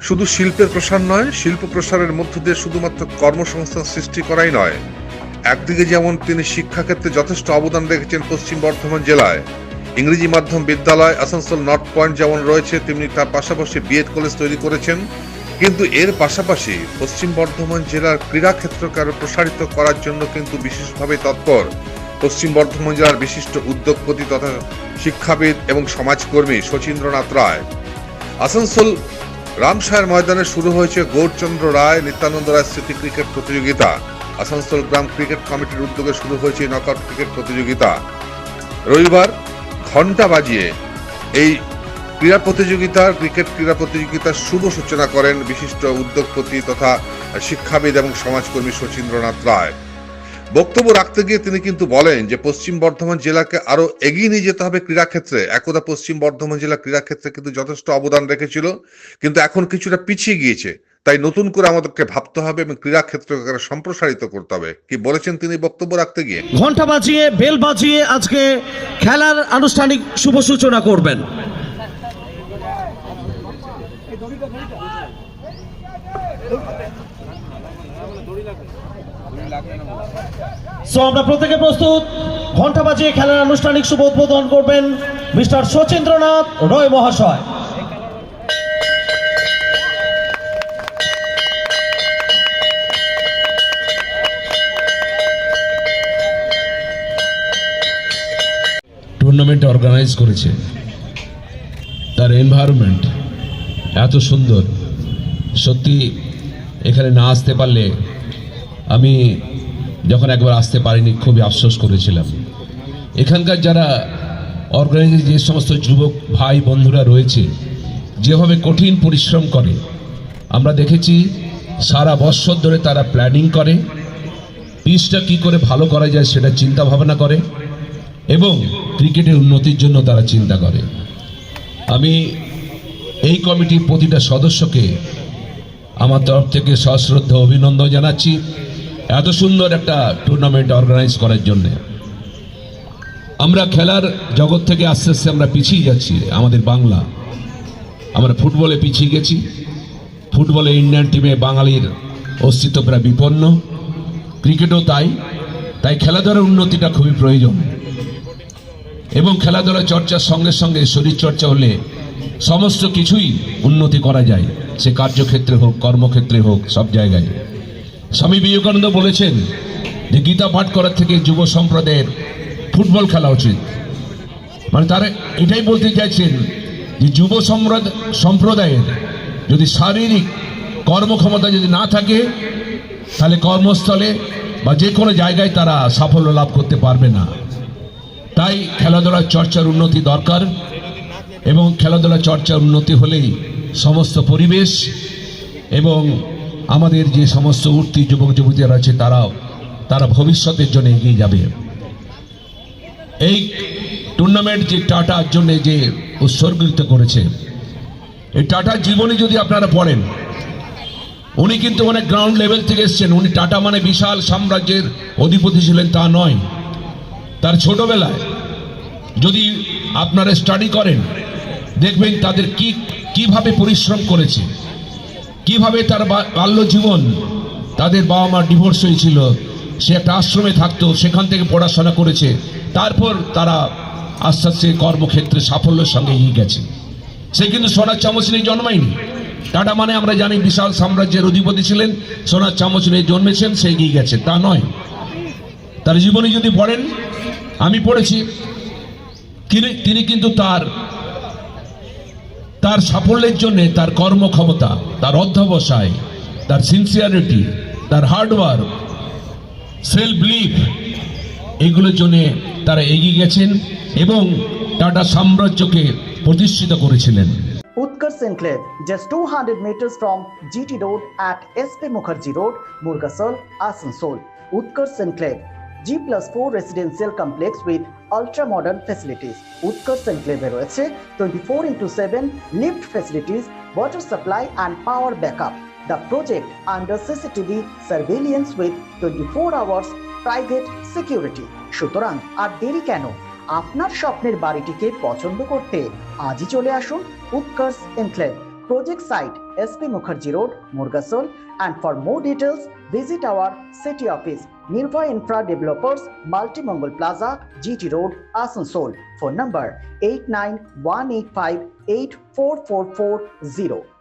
শুধু শিল্পের প্রসার নয়, শিল্প প্রসারের মধ্য দিয়ে শুধুমাত্র কর্মসংস্থান সৃষ্টি করাই নয়। একদিকে যেমন তিনি শিক্ষাক্ষেত্রে যথেষ্ট অবদান রেখেছেন পশ্চিম বর্ধমান জেলায়, ইংরেজি মাধ্যম বিদ্যালয় আসানসোল নর্থ পয়েন্ট যেমন রয়েছে, তেমনি তার পাশাপাশি বিএড কলেজ তৈরি করেছেন। কিন্তু এর পাশাপাশি পশ্চিম বর্ধমান জেলার ক্রীড়া ক্ষেত্রকে আরও প্রসারিত করার জন্য কিন্তু বিশেষভাবে তৎপর। পশ্চিম বর্ধমান জেলার বিশিষ্ট উদ্যোগপতি তথা শিক্ষাবিদ এবং সমাজকর্মী শচীন্দ্রনাথ রায়। আসানসোল রামসায়ের ময়দানে শুরু হয়েছে গৌরচন্দ্র রায়, নিত্যানন্দ রায় স্মৃতি ক্রিকেট প্রতিযোগিতা। আসানসোল গ্রাম ক্রিকেট কমিটির উদ্যোগে শুরু হয়েছে নকআউট ক্রিকেট প্রতিযোগিতা। রবিবার ঘণ্টা বাজিয়ে এই ক্রীড়া প্রতিযোগিতার, ক্রিকেট ক্রীড়া প্রতিযোগিতার শুভ সূচনা করেন বিশিষ্ট উদ্যোগপতি তথা শিক্ষাবিদ এবং সমাজকর্মী শচীন্দ্রনাথ রায়। বক্তব্য রাখতে গিয়ে তিনি কিন্তু বলেন যে পশ্চিম বর্ধমান জেলাকে আরও এগিয়ে নিয়ে যেতে হবে ক্রীড়া ক্ষেত্রে একদা পশ্চিম বর্ধমান জেলা ক্রীড়া ক্ষেত্রে কিন্তু যথেষ্ট অবদান রেখেছিল, কিন্তু এখন কিছুটা পিছিয়ে গিয়েছে। তাই নতুন করে আমাদেরকে ভাবতে হবে এবং ক্রীড়া ক্ষেত্রকে সম্প্রসারিত করতে হবে। কি বলেছেন তিনি বক্তব্য রাখতে গিয়ে? ঘণ্টা বাজিয়ে, বেল বাজিয়ে আজকে খেলার আনুষ্ঠানিক শুভ সূচনা করবেন। সো আমরা প্রত্যেকে প্রস্তুত। ঘণ্টা বাজিয়ে খেলার আনুষ্ঠানিক শুভ উদ্বোধন করবেন মিস্টার শচীন্দ্রনাথ রয় মহাশয়। টুর্নামেন্ট অর্গানাইজ করেছে। তার এনভায়রনমেন্ট এত সুন্দর। সত্যি, এখানে না আসতে পারলে আমি যখন একবার আসতে পারিনি, খুবই আফসোস করেছিলাম। এখানকার যারা অর্গানাইজ যে সমস্ত যুবক ভাই বন্ধুরা রয়েছে, যেভাবে কঠিন পরিশ্রম করে, আমরা দেখেছি সারা বৎসর ধরে তারা প্ল্যানিং করে, পিচটা কী করে ভালো করা যায় সেটা চিন্তা ভাবনা করে এবং ক্রিকেটের উন্নতির জন্য তারা চিন্তা করে। আমি এই কমিটির প্রতিটা সদস্যকে আমার তরফ থেকে সশ্রদ্ধ অভিনন্দন জানাচ্ছি। এত সুন্দর একটা টুর্নামেন্ট অর্গানাইজ করার জন্যে। আমরা খেলার জগৎ থেকে আস্তে আস্তে আমরা পিছিয়ে যাচ্ছি আমাদের বাংলা। আমরা ফুটবলে পিছিয়ে গেছি। ফুটবলে ইন্ডিয়ান টিমে বাঙালির অস্তিত্ব প্রায় বিপন্ন। ক্রিকেটও তাই। তাই খেলাধুলার উন্নতিটা খুবই প্রয়োজন। এবং খেলাধুলা চর্চার সঙ্গে সঙ্গে শরীর চর্চা হলে সমস্ত কিছুই উন্নতি করা যায়। সে কার্যক্ষেত্রে হোক, কর্মক্ষেত্রে হোক, সব জায়গায়। স্বামী বিবেকানন্দ বলেছেন যে গীতা পাঠ করার থেকে যুব সম্প্রদায়ের ফুটবল খেলা উচিত। মানে তারা এটাই বলতে চাইছেন যে যুব সম্প্রদ- সম্প্রদায়ের যদি শারীরিক কর্মক্ষমতা যদি না থাকে, তাহলে কর্মস্থলে বা যে কোনো জায়গায় তারা সাফল্য লাভ করতে পারবে না। তাই খেলাধুলার চর্চার উন্নতি দরকার এবং খেলাধুলা চর্চার উন্নতি হলেই সমস্ত পরিবেশ এবং আমাদের যে সমস্ত উঠতি যুবক যুবতীরা আছে তারাও, তারা ভবিষ্যতের জন্য এগিয়ে যাবে। এই টুর্নামেন্ট যে টাটার জন্য যে উৎসর্গিত করেছে, এই টাটার জীবনী যদি আপনারা পড়েন, উনি কিন্তু অনেক গ্রাউন্ড লেভেল থেকে এসছেন। উনি টাটা মানে বিশাল সাম্রাজ্যের অধিপতি ছিলেন, তা নয়। তার ছোটবেলায় যদি আপনারা স্টাডি করেন, দেখবেন তাদের কি, কীভাবে পরিশ্রম করেছে। কীভাবে তার বাল্য জীবন তাদের বাবা মার ডিভোর্স হয়েছিল, সে একটা আশ্রমে থাকতো, সেখান থেকে পড়াশোনা করেছে, তারপর তারা আস্তে আস্তে কর্মক্ষেত্রে সাফল্যের সঙ্গে এগিয়ে গেছে। সে কিন্তু সোনার চামচ নিয়ে জন্মায়নি। টাটা মানে আমরা জানি বিশাল সাম্রাজ্যের অধিপতি ছিলেন, সোনার চামচ নিয়ে জন্মেছেন, সে এগিয়ে গেছে। তা নয়। তার জীবনে যদি পড়েন, আমি পড়েছি। তিনি কিন্তু তার তার সাফল্যের জন্য তার কর্মক্ষমতা তার অধ্যবসায় তার সিনসিয়ারিটি তার হার্ডওয়ার্ক সেলফ বিলিফ এগুলোর জন্যে তারা এগিয়ে গেছেন এবং টাটা সাম্রাজ্যকে প্রতিষ্ঠিত করেছিলেন Utkarsh Enclave, just 200 meters from GT Road at SP Mukherjee Road, Murgasol, Asansol. Utkarsh Enclave, G plus 4 residential complex with ultra modern facilities. Utkarsh Enclave এ রয়েছে 24 into 7 lift facilities, water supply and power backup. The project under CCTV surveillance with 24 hours private security. সুতরাং আর দেরি কেন আপনার স্বপ্নের বাড়িটিকে পছন্দ করতে আজই চলে আসুন Utkarsh enclave project site SP Mukherjee Road, Murgasol. And for more details, visit our city office, Nirva Infra Developers, Multimongol Plaza, GT Road, Asansol. Phone number 89185 84440.